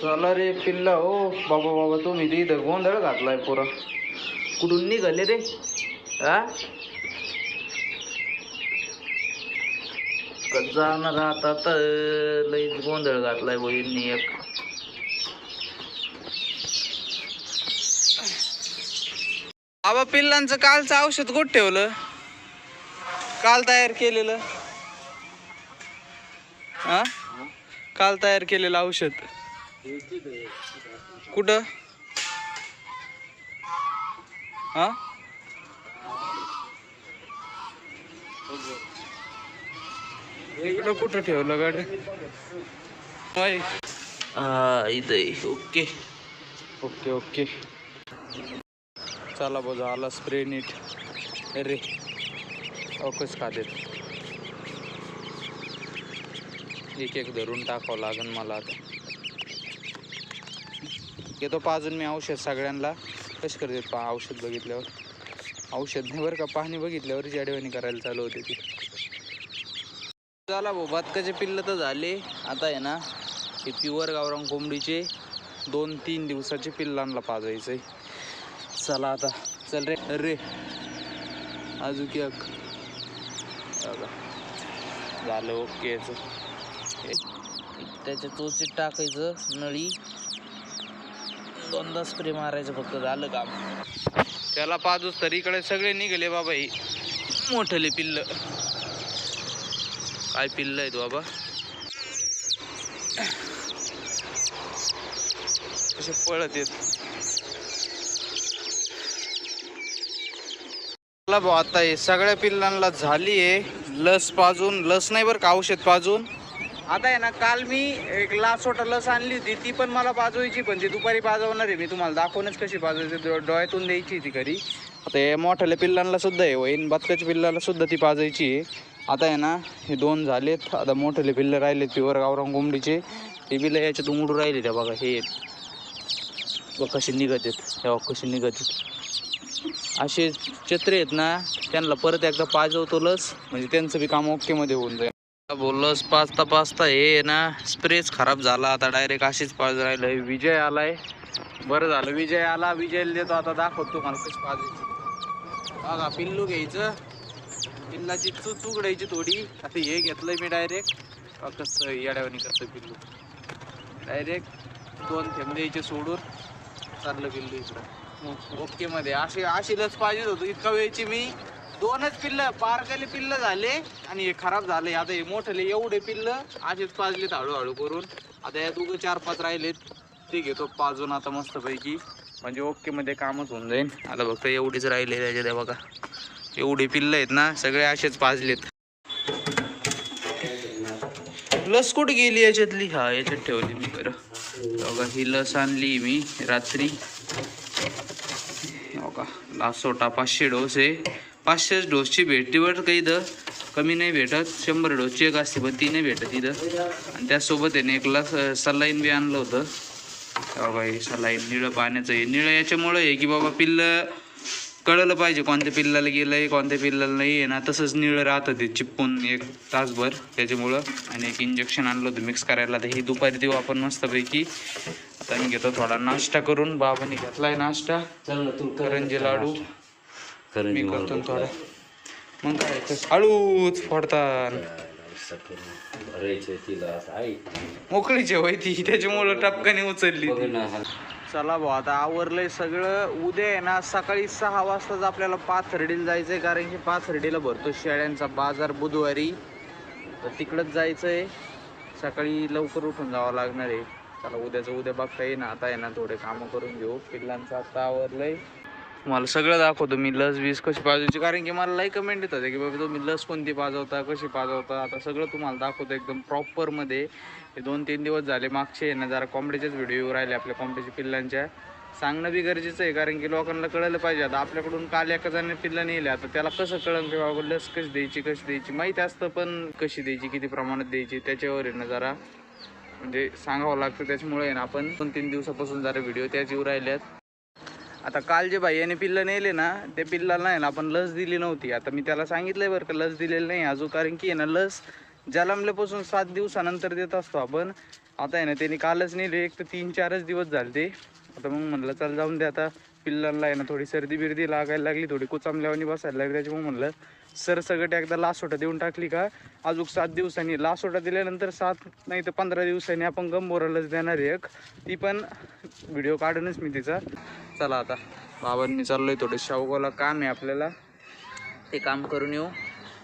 चला रे पिल्ला हो. बाबा बाबा तुम्ही ते इथं गोंधळ घातलाय पुरा. कुठून निघाले रे? हा जाणार आता तर? लईच गोंधळ घातलाय बहिणी एक. बाबा पिल्लांचं कालचं औषध कुठं ठेवलं? काल तयार केलेलं. हा काल तयार केलेलं औषध. कुठं? हा? इकडं कुठं ठेवलं गाडी? इथं ओके. Okay okay. चला बघ झाला स्प्रे नीट. अरे अवकच खातेत एक एक धरून टाकावं लागेल मला आता. येतो पाजून मी औषध सगळ्यांना. कशी करते पा औषध बघितल्यावर. औषध नाही बरं का पाणी बघितल्यावर जाडेवानी करायला चालू होते ती. झाला भाऊ बदकाचे पिल्लं तर झाले. आता आहे ना हे प्युअर गावरंग कोंबडीचे दोन तीन दिवसाचे पिल्लांना आहे चला आता चल रे. अरे अजून एक बघा. झालं ओके हे, त्याच्या चोचीत टाकायचं नळी. दोनदा स्प्रे मारायचं फक्त झालं काम. त्याला पाजूस तर इकडे सगळे निघाले बाबा ही. मोठले पिल्ल. काय पिल्ल आहेत बाबा? कसे पळत येत भाऊ आता हे सगळ्या पिल्लांना झाली आहे लस पाजून लस नाही बरं का औषध पाजून? आता आहे ना काल मी एक लासोटा लस आणली होती ती पण मला पाजवायची पण ती दुपारी पाजवणार आहे मी तुम्हाला दाखवूनच कशी पाजवायची डोळ्यातून द्यायची ती घरी. आता हे मोठ्याल्या पिल्लांना सुद्धा आहे वहीन बदकाच्या पिल्लाला सुद्धा ती पाजायची आहे. आता आहे ना हे दोन झालेत आता मोठेले पिल्लं राहिलेत पिवर गावरान कोंबडीचे. ते पिल्लं याच्यात उमडून राहिले त्या बघा हे बघ कसे निघत आहेत तेव्हा कसे निघत आहेत. असे चित्रे आहेत ना त्यांना परत एकदा पाजवतो लस म्हणजे त्यांचं बी काम ओकेमध्ये होऊन जाईल. बोललोस पाचता पाचता हे ना स्प्रेच खराब झाला आता डायरेक्ट अशीच पाच राहिलं. विजय आलाय. बरं झालं विजय आला. विजयला देतो आता दाखवतो मला कशी बघा पिल्लू घ्यायचं. पिल्लाची चू चूक द्यायची थोडी. आता हे घेतलंय मी डायरेक्ट कसं येड्यावानी करतं पिल्लू. डायरेक्ट दोन थेंब द्यायचे सोडून. चाललं पिल्लू इकडं. ओके मध्ये. अशी अशी लस पाहिजे होतो. इतका वेळची मी. दोनच पिल्ल बारकाले पिल्ल झाले आणि हे खराब झाले. आता हे मोठले एवढे पिल्ल असेच पाजलेत हळूहळू करून. आता या दोघं चार पाच राहिलेत. ते घेतो पाजून आता मस्तपैकी. म्हणजे ओके मध्ये कामच होऊन जाईल आता फक्त एवढीच राहिले त्याच्यात बघा. एवढे पिल्ल आहेत ना सगळे असेच पाजलेत. लस कुठे गेली याच्यातली? हा याच्यात ठेवली मी बरं. बघा ही लस आणली मी रात्री. बघा लासोटा पाचशे डोस आहे. पाचशेच डोसची भेटीवर काही इथं? कमी नाही भेटत शंभर डोसची एक असते पण ती नाही भेटत इथं. आणि त्यासोबत आहे ना एक लस सलाईन बी आणलं होतं. बाबा हे सलाईन निळं पाण्याचं हे. निळं याच्यामुळं आहे की बाबा पिल्लं कळलं पाहिजे कोणत्या पिल्लाला गेलं आहे कोणत्या पिल्लाला नाही आहे ना. तसंच निळं राहतं ते चिपकून एक तासभर त्याच्यामुळं. आणि एक इंजेक्शन आणलं होतं मिक्स करायला. तर हे दुपारी देऊ आपण मस्तपैकी. आता मी घेतो थोडा नाश्ता करून. बापांनी घेतला आहे नाश्ता. चल तू करंजी लाडू. मी करतो थोडा. मग काय तर हळूच फोडतात. भरायचं तिला असं आहे मोकळीची होय ती त्याच्यामुळं टपकाने उचलली बघ ती. ना हा. चला भाऊ आता आवरलंय सगळं. उद्या आहे ना सकाळी सहा वाजताच आपल्याला पाथर्डीला जायचंय कारण की पाथर्डीला भरतो शेळ्यांचा बाजार बुधवारी. तर तिकडंच जायचंय. सकाळी लवकर उठून जावं लागणार आहे. चला उद्याचं उद्या बघता येईना. आता आहे ना थोडे कामं करून घेऊ. पिल्लांचं आता आवरलंय. मला सगळं दाखवतो मी लस बीस कशी पाजवायची कारण की मला लई कमेंट येत की बाबा तुम्ही लस कोणती पाजवता कशी पाजवता? आता सगळं तुम्हाला दाखवतो एकदम प्रॉपरमध्ये हे दोन तीन दिवस झाले मागचे आहे ना जरा कॉमेडीचेच व्हिडिओ येऊ राहिले आपल्या कॉमेडीच्या पिल्लांच्या. सांगणं बी गरजेचं आहे कारण की लोकांना कळलं पाहिजे. आता आपल्याकडून काल एका जणाने पिल्ला नेले आता त्याला कसं कळलं की बाबा लस कशी द्यायची कशी द्यायची? माहीत असतं पण कशी द्यायची किती प्रमाणात द्यायची त्याच्यावर आहे ना जरा म्हणजे सांगावं लागतं. त्याच्यामुळे आहे ना आपण दोन तीन दिवसापासून जरा व्हिडिओ त्याच येऊ राहिल्यात. आता काल जे भाईयाने पिल्लं नेले ना ते पिल्लाला नाही ना आपण लस दिली नव्हती. आता मी त्याला सांगितलंय बरं का लस दिलेली नाही अजून कारण की आहे ना लस जलमल्यापासून सात दिवसानंतर देत असतो आपण. आता आहे ना त्यांनी कालच नेले एक तर तीन चारच दिवस झाले ते आता मग म्हणलं चल जाऊन दे आता. पिल्लांना आहे ना थोडी सर्दी बिर्दी लागायला लागली थोडी कुचामल्यावानी बसायला लागली त्याच्यामुळे म्हणलं सर एकदा लासोटा देऊन टाकली का? अजून सात दिवसांनी. लासोटा दिल्यानंतर सात नाही तर पंधरा दिवसांनी आपण गंबोरालाच देणार आहे एक. ती पण व्हिडिओ काढूनच मी तिचा. चला आता. बाबांनी चाललोय थोडं. शावगावला काम आहे आपल्याला. ते काम करून येऊ.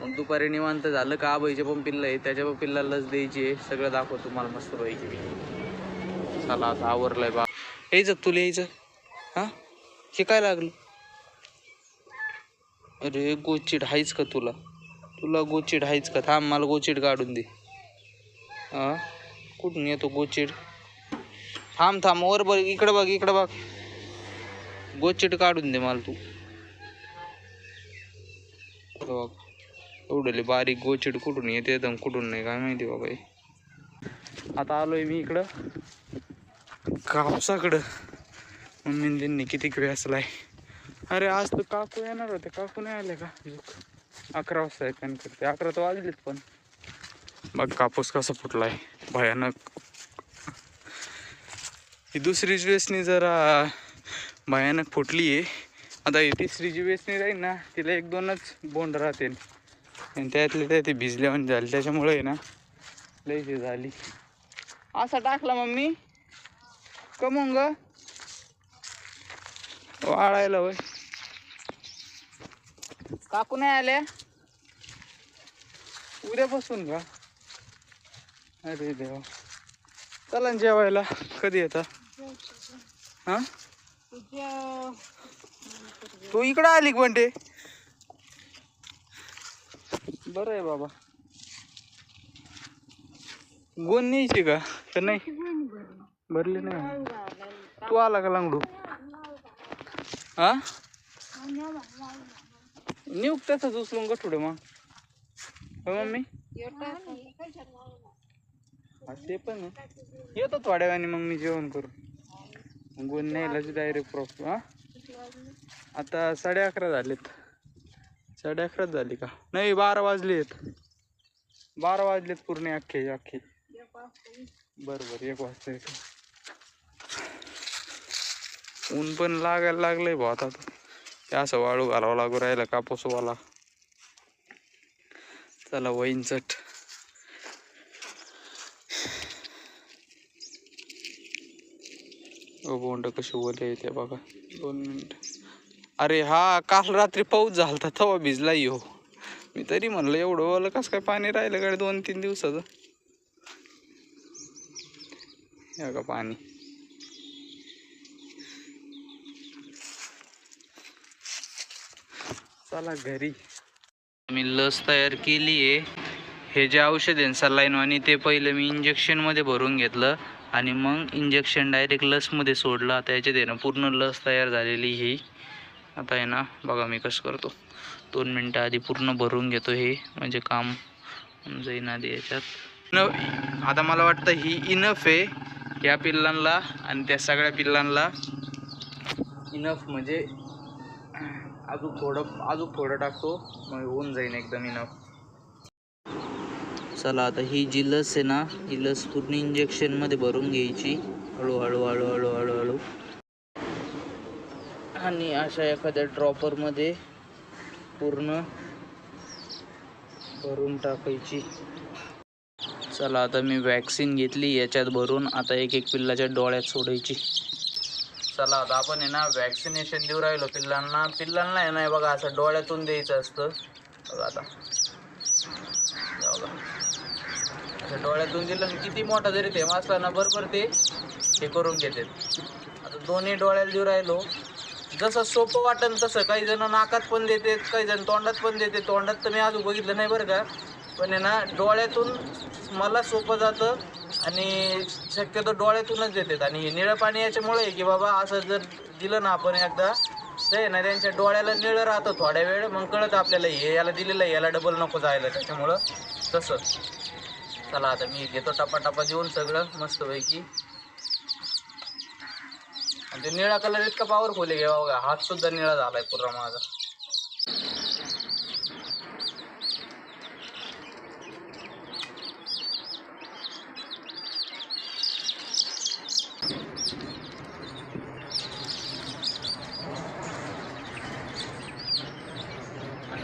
मग दुपारी निवांत झालं का? आबाईचे पण पिल्लं आहे. त्याच्या पण लस द्यायची आहे. सगळं दाखव तुम्हाला मस्त पैकी चला आता आवरलंय बा. यायचं तुला यायचं हां? हे काय लागलं? अरे गोचिड हायच का तुला? तुला गोचिड हायच का? थांब मला गोचिड काढून दे. हां कुठून येतो गोचिड? थांब थांब वर बघ इकडं बघ इकडं बघ. गोचिड काढून दे मला तू. बघ. एवढले बारीक गोचिड कुठून येते एकदम कुठून नाही काय माहिती बाबा हे. आता आलोय मी इकडं. कापसाकडं मम्मी त्यांनी किती वेळ असलाय. अरे आज तू काकू येणार होते. काकू नाही आले का? अकरा वाजता आहे करते. अकरा तर वाजलेत पण. बघ कापूस कसा फुटलाय. भयानक. ही दुसरी वेसनी जरा भयानक फुटली आहे. आता ही तिसरी जी राहील ना तिला एक दोनच बोंड राहते आणि त्यातले त्या ते भिजल्यावर झाले. त्याच्यामुळे ना लई जे झाली. असा टाकला मम्मी. कमून ग. वाळायला होय. काकू नाही आले उद्या बसून का अरे देवा. चला ना जेवायला. कधी येता? हा? तू इकडं आली का म्हणते बरं आहे बाबा. गोन न्यायची का? तर नाही? भरली नाही. तू आला का लांगडू? हा? नेऊ तसंच उचलून गठुडे मग. हो मम्मी? हा, ते पण आहे. येतो थोड्या वेळाने मग मी जेवण करू गुण न्यायलाच डायरेक्ट प्रॉपर हा? आता साडे अकरा झालेत. साडे अकराच झाली का? नाही बारा वाजलेत आहेत. बारा वाजलेत पूर्ण अख्खे अख्खे. बरं बरं एक वाजता येतो. ऊन पण लागायला लागलंय भाऊ आता. तर. त्या असं वाळू घालावं लागू राहिला कापूसवाला चला वहीन चट. बोंड कसे ओले येते बघा. दोन मिनिट. अरे हा काल रात्री पाऊस झालता तवा भिजला हो मी तरी म्हणलं एवढं ओलं कसं काय पाणी राहिलं काय दोन तीन दिवसाचं का पाणी. चला घरी. मी लस तयार केली आहे. हे जे औषध आहे सलाईन आणि ते पहिलं मी इंजेक्शनमध्ये भरून घेतलं आणि मग इंजेक्शन डायरेक्ट लसमध्ये सोडलं. आता याच्यात आहे ना पूर्ण लस तयार झालेली ही. आता आहे ना बघा मी कसं करतो. दोन मिनटं आधी पूर्ण भरून घेतो हे म्हणजे काम जाईन आधी याच्यात. न आता मला वाटतं ही इनफ आहे या पिल्लांना आणि त्या सगळ्या पिल्लांना इनफ म्हणजे अजून थोडं अजून थोडं टाकतो मग होऊन जाईन एकदम इनफ चला आता ही जी लस आहे ना ही लस पूर्ण इंजेक्शनमध्ये भरून घ्यायची. हळूहळू हळूहळू हळूहळू आणि अशा एखाद्या ड्रॉपरमध्ये पूर्ण भरून टाकायची. चला आता मी वॅक्सिन घेतली याच्यात भरून आता एक एक पिल्लाच्या डोळ्यात सोडायची. चला आता आपण आहे ना वॅक्सिनेशन देऊ राहिलो पिल्लांना. पिल्लांना आहे ना बघा असं डोळ्यातून द्यायचं असतं. बघा आता. असं डोळ्यातून दिलं आणि किती मोठा जरी थेंब असला ना बरोबर ते हे करून घेते आता दोन्ही डोळ्याला देऊ राहिलो. जसं सोपं वाटेल तसं. काही जण नाकात पण देते काही जण तोंडात पण देते तोंडात तर मी अजून बघितलं नाही बरं का. पण आहे ना डोळ्यातून मला सोपं जातं आणि शक्यतो डोळ्यातूनच देतात आणि हे निळं पाणी याच्यामुळे आहे की बाबा असं जर दिलं ना आपण एकदा तर आहे ना त्यांच्या डोळ्याला निळं राहतं थोड्या वेळ मग कळतं आपल्याला हे याला दिलेलं आहे याला डबल नको जायला. त्याच्यामुळं तसं चला आता मी घेतो टपाटपा देऊन सगळं मस्तपैकी. आणि ते निळा कलर इतका पॉवरफुल आहे घ्या बघा हातसुद्धा निळा झाला आहे पूर्ण माझा.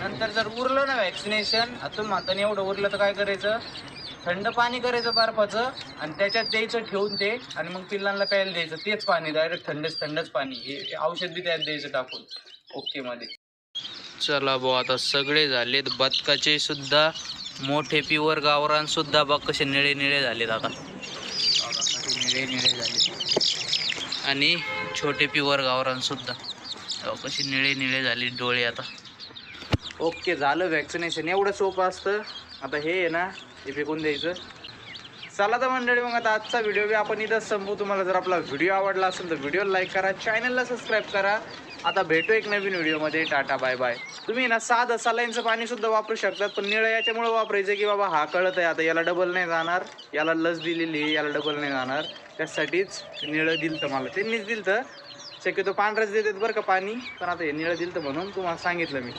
नंतर जर उरलं ना वॅक्सिनेशन आता म्हाताने एवढं उरलं तर काय करायचं? थंड पाणी करायचं बर्फाचं आणि त्याच्यात द्यायचं ठेवून ते आणि मग पिल्लांना प्यायला द्यायचं. तेच पाणी डायरेक्ट थंडच थंडच पाणी. हे औषध बी त्यात द्यायचं टाकून. ओके मध्ये. चला भाऊ आता सगळे झालेत. बदकाचे सुद्धा मोठे पिवर गावरान सुद्धा बघ कसे निळे निळे झालेत आता. निळे निळे झाले आणि छोटे पिवर गावरान सुद्धा. कसे निळे निळे झाले डोळे आता. ओके झालं वॅक्सिनेशन एवढं सोपं असतं? आता हे आहे ना हे फेकून द्यायचं. चला तर मंडळी मग आता आजचा व्हिडिओ बी आपण इथंच संपू तुम्हाला जर आपला व्हिडिओ आवडला असेल तर व्हिडिओला लाईक करा चॅनलला सबस्क्राईब करा. आता भेटू एक नवीन व्हिडिओमध्ये टाटा बाय बाय तुम्ही ना साधं सलाईनचं पाणीसुद्धा वापरू शकतात पण निळं याच्यामुळे वापरायचं की बाबा हा कळत आहे आता याला डबल नाही जाणार. याला लस दिलेली आहे, याला डबल नाही जाणार. त्यासाठीच निळं दिलतं मला. त्यांनीच दिलतं. शक्यतो पांढरंच देतात बरं का पाणी. पण आता हे निळं दिलतं म्हणून तुम्हाला सांगितलं मी.